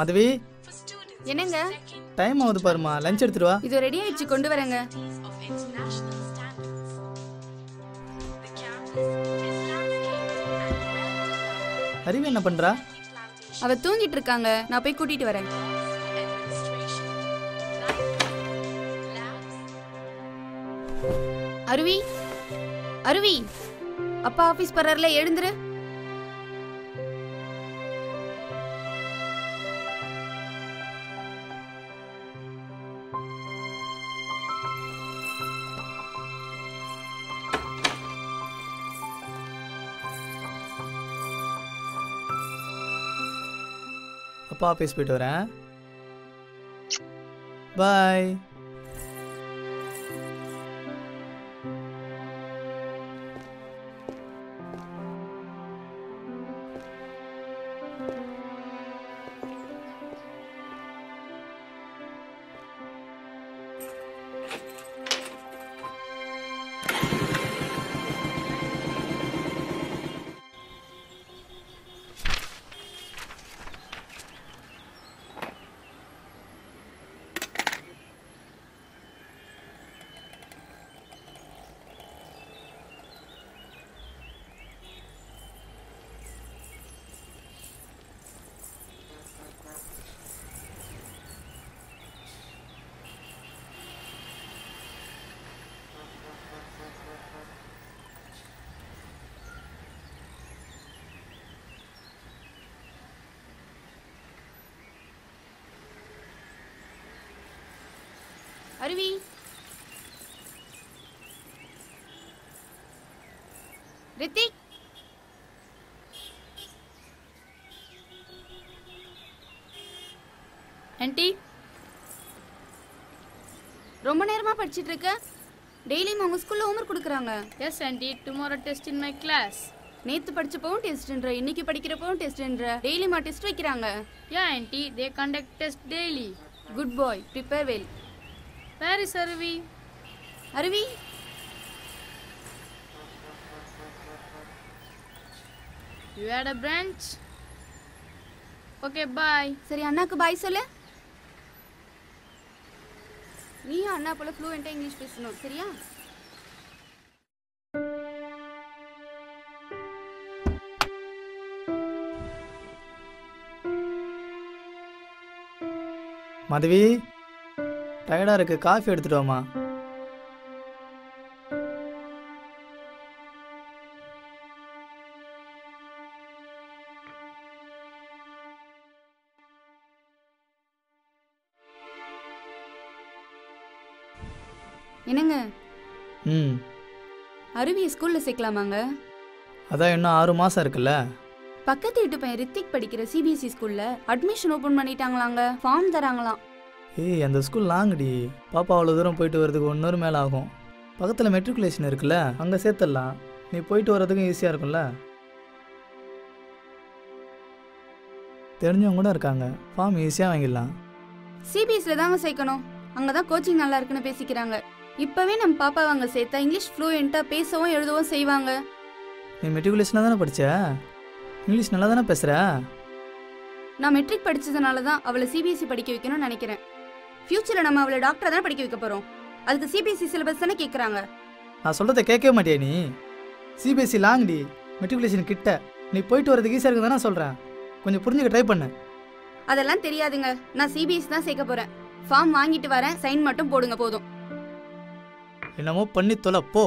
மதவி for students என்னங்க second time ஆகுது பாருமா லஞ்ச் எடுத்துட்டு வா இது ரெடி ஆயிடுச்சு கொண்டு வரேங்க அறிவு என்ன பண்றா அவ தூங்கிட்டு இருக்காங்க நான் போய் கூட்டிட்டு வரேன் அருவி அருவி அப்பா ஆபீஸ் போறாருல எழுந்துரு அப்பா ஆஃபீஸ் போயிட்டு வரேன். பாய் அருவி. ரித்திக். ஆன்ட்டி ரொம்ப நேரமா படிச்சிட்டு இருக்க டெய்லியும் அவங்க ஸ்கூல்ல ஹோம்ஒர்க் கொடுக்குறாங்க. Yes aunty. Tomorrow test in my class நேத்து படிச்சப்பவும் டெஸ்ட்ன்ற இன்னைக்கு படிக்கிறப்பவும் டெஸ்ட்ன்ற டெய்லியுமா டெஸ்ட் வைக்கிறாங்க. Ya aunty. They conduct test daily good boy prepare well where is Aruvi Aruvi you had a branch okay bye சரி அண்ணாக்கு பாய் சொல்லு. நீயும் அண்ணா போல ஃப்ளூவெண்ட்டாக இங்கிலீஷ் பேசணும் சரியா? மதவி? டயர்டா இருக்கு. காஃபி எடுத்துட்டு வாமா என்னங்க? ம். அருவியை ஸ்கூல்ல சேர்க்கலாமாங்க? அதான் இன்னும் ஆறு மாசம் இருக்குல்ல. பக்கத்து வீட்டு பையன் ரித்திக் படிக்கிற சிபிஎஸ்சி ஸ்கூல்ல அட்மிஷன் ஓபன் பண்ணிட்டாங்களாங்க. ஃபார்ம் தராங்களாம். ஏய் அந்த ஸ்கூல் லாங்குடி. பாப்பா அவ்வளோ தூரம் போயிட்டு வரதுக்கு ஒன் ஹவர் மேலே ஆகும். பக்கத்தில் மெட்ரிகுலேஷன் இருக்குல்ல அங்கே சேர்த்துடலாம். நீ போயிட்டு வர்றதுக்கும் ஈஸியாக இருக்கும்ல. தெரிஞ்சவங்க கூட இருக்காங்க. ஃபார்ம் ஈஸியாக வாங்கிடலாம். சிபிஎஸ்சில தாங்க சேர்க்கணும். அங்கதான் கோச்சிங் நல்லா இருக்குன்னு பேசிக்கிறாங்க. இப்பவே நம்ம பாப்பாவை அங்க சேர்த்தா இங்கிலீஷ் ஃப்ளூயண்டா பேசவும் எழுதவும் செய்வாங்க. நீ மெட்ரிகுலேஷனாக தானே படிச்ச? இங்கிலீஷ் நல்லா தானே பேசுகிற நான் மெட்ரிக் படிச்சதுனால தான் அவளை சிபிஎஸ்சி படிக்க வைக்கணும்னு நினைக்கிறேன். ஃபியூச்சர்ல நம்ம அவளை டாக்டர் தானே படிக்க வைக்க போறோம். அதுக்கு சிபிஎஸ்சி சிலபஸ் தானே கேக்குறாங்க. நான் சொல்கிறத கேட்கவே மாட்டியா நீ? சிபிஎஸ்சி லாங்டி மெட்ரிகுலேஷன் கிட்ட. நீ போயிட்டு வரதுக்கு ஈஸியாக இருக்குது தானே சொல்கிறேன் கொஞ்சம் புரிஞ்சுக்க ட்ரை பண்ணு. அதெல்லாம் தெரியாதுங்க. நான் சிபிஎஸ்சி தான் சேர்க்க போறேன். ஃபார்ம் வாங்கிட்டு வரேன் சைன் மட்டும் போடுங்க போதும். என்னமோ பண்ணி தொலை போ.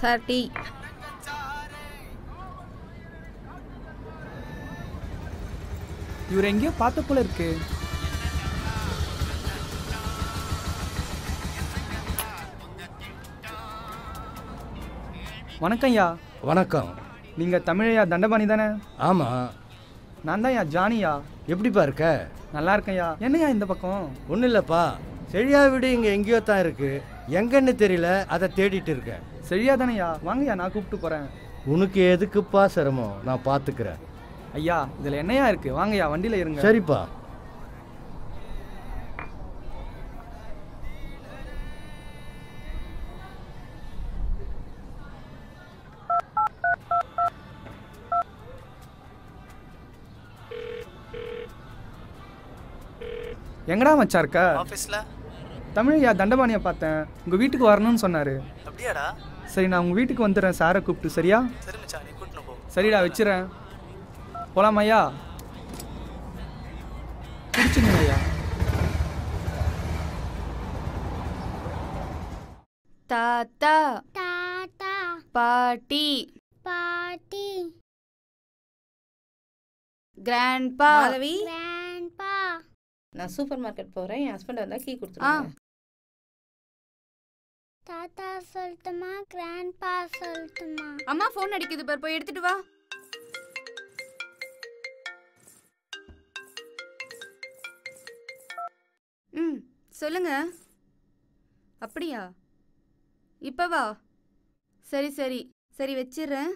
சார் டீ இவர் எங்கேயோ பார்த்த போல இருக்கு. வணக்கம் ஐயா. வணக்கம். நீங்கள் தமிழையா தண்டபாணி தானே? ஆமாம் நான் தான் ஐயா ஜானியா எப்படிப்பா இருக்க? நல்லா இருக்கேன்யா என்னய்யா இந்த பக்கம்? ஒன்றும் இல்லைப்பா. செழியா வீடு இங்கே எங்கேயோ தான் இருக்கு. எங்கன்னு தெரியல அதை தேடிட்டு இருக்கேன் சரியா தானேயா? வாங்கய்யா நான் கூப்பிட்டு போகிறேன் உனக்கு எதுக்குப்பா சிரமம்? நான் பார்த்துக்கிறேன். ஐயா இதில் என்னையா இருக்கு? வாங்கய்யா வண்டியில் இருங்க. சரிப்பா. எங்கடா மச்சா இருக்க? ஆஃபீஸில் தமிழையா தண்டபாணியை பார்த்தேன். உங்கள் வீட்டுக்கு வரணும்னு சொன்னார். அப்படியாடா? சரி நான் உங்கள் வீட்டுக்கு வந்துடுறேன் சாரை கூப்பிட்டு. சரியா? சரிடா வச்சிடறேன் போலாமா ஐயா. பிடிச்சிங்க ஐயா. தாத்தா. தாத்தா. பாட்டி. பாட்டி. கிராண்ட்பா மாதவி. கிராண்ட்பா நான் சூப்பர் மார்க்கெட் போகிறேன் என் ஹஸ்பண்ட் வந்தால் கீ ஆ. கொடுத்துருவாங்க. தாத்தா சொல்லட்டுமா? கிராண்ட்பா சொல்லட்டுமா? அம்மா ஃபோன் அடிக்குது பார். போய் எடுத்துட்டு வா. ம். சொல்லுங்க. அப்படியா? இப்ப வா. சரி சரி. சரி வச்சிடுறேன்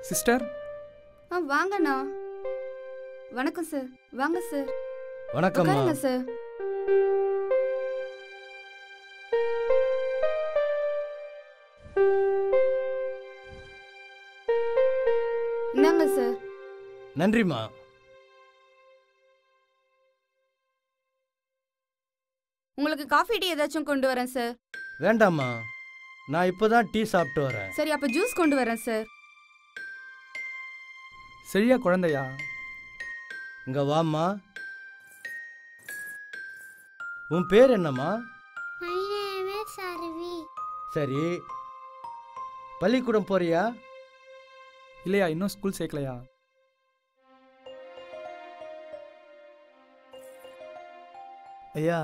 சிஸ்டர்? ஆ வாங்கண்ணா. வணக்கம் சார். வாங்க சார். வணக்கம்மா. உட்காருங்க சார். இந்தாங்க சார். நன்றிம்மா. உங்களுக்கு காஃபி டீ ஏதாச்சும் கொண்டு வரேன் சார். வேண்டாம்மா. நான் இப்போ தான் டீ சாப்பிட்டு வரேன். சரி அப்ப ஜூஸ் கொண்டு வரேன் சார் சரியா குழந்தையா? இங்கே வாம்மா. உன் பேர் என்னம்மா? அருவி சரி. பள்ளிக்கூடம் போறியா? இல்லையா இன்னும் ஸ்கூல் சேர்க்கலையா? ஐயா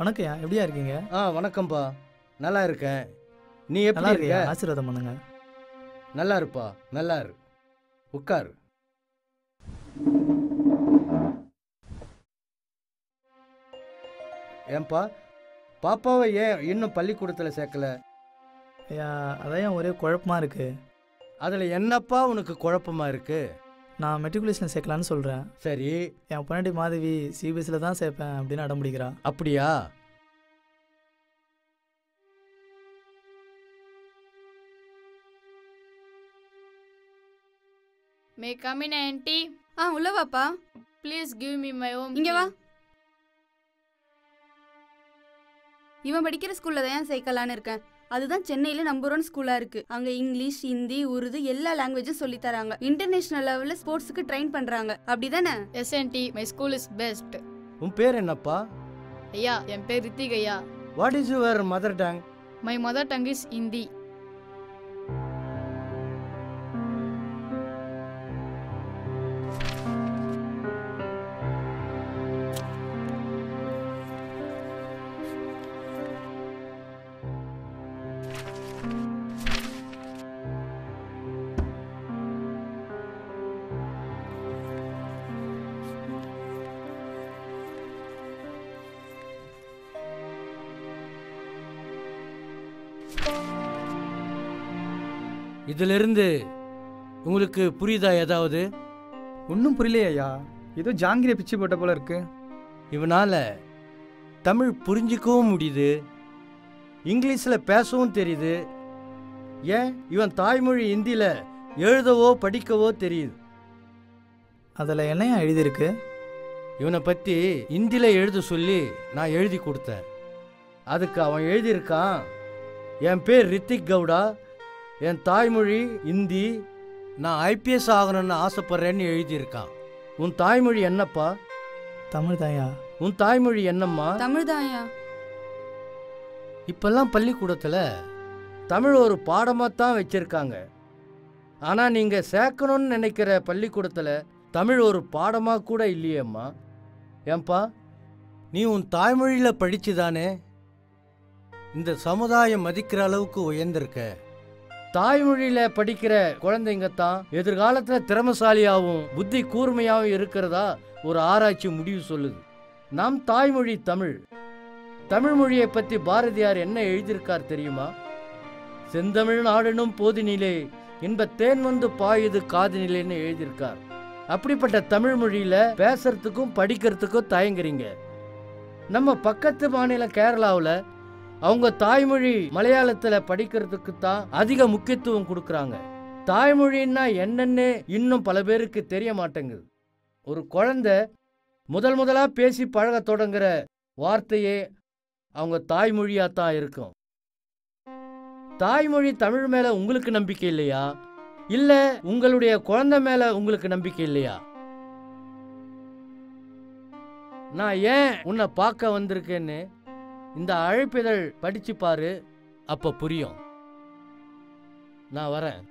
வணக்கம்யா. எப்படியா இருக்கீங்க? ஆ வணக்கம்ப்பா. நல்லா இருக்கேன். நீ எப்படி இருக்க? ஆசீர்வாதம் பண்ணுங்க. நல்லா இருப்பா. நல்லா இரு. உட்கார். ஏன்பா பாப்பாவை ஏன் இன்னும் பள்ளிக்கூடத்தில் சேர்க்கல? அதான் ஒரே குழப்பமா இருக்கு. அதில் என்னப்பா உனக்கு குழப்பமா இருக்கு? நான் மெட்ரிகுலேஷன் சேர்க்கலான்னு சொல்கிறேன் சரி. என் பொன்னாடி மாதவி சிபிஎஸ்சியில் தான் சேர்ப்பேன் அப்படின்னு அடம் பிடிக்கிறா. அப்படியா? Come in, auntie? ஆ உள்ள வாப்பா. Please give me my home இங்க வா. இவன் படிக்கிற ஸ்கூல்ல தான் சேர்க்கலான்னு இருக்கேன்? அதுதான் சென்னையில நம்பர் ஒன் ஸ்கூலா இருக்கு. அங்க இங்கிலீஷ் ஹிந்தி உருது எல்லா லாங்குவேஜும் சொல்லி தராங்க. இன்டர்நேஷனல் லெவல்ல ஸ்போர்ட்ஸுக்கு ட்ரெயின் பண்றாங்க. அப்படிதானே? Auntie. My school is best. உன் பேர் என்னப்பா? ஐயா என் பேர் ரித்திக் ஐயா. What is your mother tongue my mother tongue is Hindi இதிலிருந்து உங்களுக்கு புரியுதா ஏதாவது? ஒன்றும் புரியலையே ஏதோ ஜாங்கிரியை பிச்சு போட்ட போல இருக்கு. இவனால தமிழ் புரிஞ்சிக்கவும் முடியுது. இங்கிலீஷில் பேசவும் தெரியுது. ஏன்? இவன் தாய்மொழி ஹிந்தியில் எழுதவோ படிக்கவோ தெரியுது. அதில் என்னையா எழுதியிருக்கு? இவனை பற்றி ஹிந்தியில் எழுத சொல்லி நான் எழுதி கொடுத்தேன். அதுக்கு அவன் எழுதியிருக்கான். என் பேர் ரித்திக் கவுடா. என் தாய்மொழி ஹிந்தி நான் ஐபிஎஸ் ஆகணும்னு ஆசைப்பட்றேன்னு எழுதியிருக்கான். உன் தாய்மொழி என்னப்பா? தமிழ் தான்யா உன் தாய்மொழி என்னம்மா? தமிழ் தான்யா இப்பெல்லாம் பள்ளிக்கூடத்தில் தமிழ் ஒரு பாடமாக தான் வச்சுருக்காங்க. ஆனால் நீங்கள் சேர்க்கணும்னு நினைக்கிற பள்ளிக்கூடத்தில் தமிழ் ஒரு பாடமாக கூட இல்லையேம்மா. ஏன்பா? நீ உன் தாய்மொழியில் படிச்சு தானே இந்த சமுதாயம் மதிக்கிற அளவுக்கு உயர்ந்திருக்க. தாய்மொழியில் படிக்கிற குழந்தைங்க தான் எதிர்காலத்தில் திறமசாலியாகவும் புத்தி கூர்மையாகவும் இருக்கிறதா ஒரு ஆராய்ச்சி முடிவு சொல்லுது. நம் தாய்மொழி தமிழ். தமிழ் மொழியை பற்றி பாரதியார் என்ன எழுதியிருக்கார் தெரியுமா? செந்தமிழ் நாடனும் போதினிலே இன்ப தேன் வந்து பாயுது காதினிலேன்னு எழுதியிருக்கார். அப்படிப்பட்ட தமிழ் மொழியில பேசுறதுக்கும் படிக்கிறதுக்கும் தயங்குறீங்க. நம்ம பக்கத்து மாநிலம் கேரளாவில் அவங்க தாய்மொழி மலையாளத்தில் படிக்கிறதுக்கு தான் அதிக முக்கியத்துவம் கொடுக்குறாங்க. தாய்மொழின்னா என்னன்னு இன்னும் பல பேருக்கு தெரிய மாட்டேங்குது. ஒரு குழந்தை முதல் முதலாக பேசி பழக தொடங்குற வார்த்தையே அவங்க தாய்மொழியாக தான் இருக்கும். தாய்மொழி தமிழ் மேலே உங்களுக்கு நம்பிக்கை இல்லையா? இல்லை உங்களுடைய குழந்தை மேலே உங்களுக்கு நம்பிக்கை இல்லையா? நான் ஏன் உன்னை பார்க்க வந்திருக்கேன்னு இந்த அழைப்பிதழ் படிச்சு பாரு அப்ப புரியும். நான் வரேன்.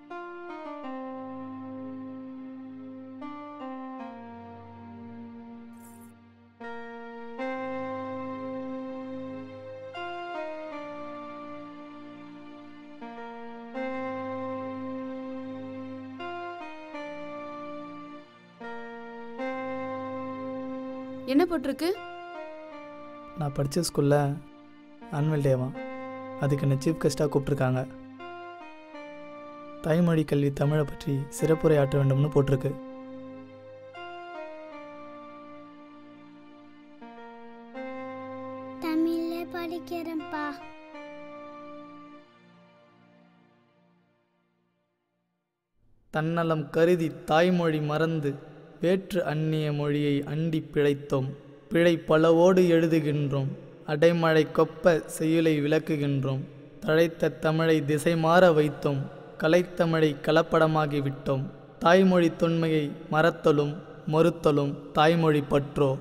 என்ன போட்டிருக்கு? நான் படித்த ஸ்கூலில் ஆனுவல் டேவா அதுக்கு என்ன சீஃப் கெஸ்ட்டாக கூப்பிட்ருக்காங்க தாய்மொழி கல்வி தமிழை பற்றி சிறப்புரை ஆற்ற வேண்டும்னு போட்டிருக்கு. படிக்கிறேன்ப்பா. தன்னலம் கருதி தாய்மொழி மறந்து வேற்று அந்நிய மொழியை அண்டி பிழைத்தோம். பிழை பலவோடு எழுதுகின்றோம். அடைமழை கொப்ப செய்யுளை விளக்குகின்றோம். தழைத்த தமிழை திசை மாற வைத்தோம். கலைத்தமிழை கலப்படமாகிவிட்டோம் தாய்மொழி தொன்மையை மறத்தலும் மறுத்தலும் தாய்மொழி பற்றோ.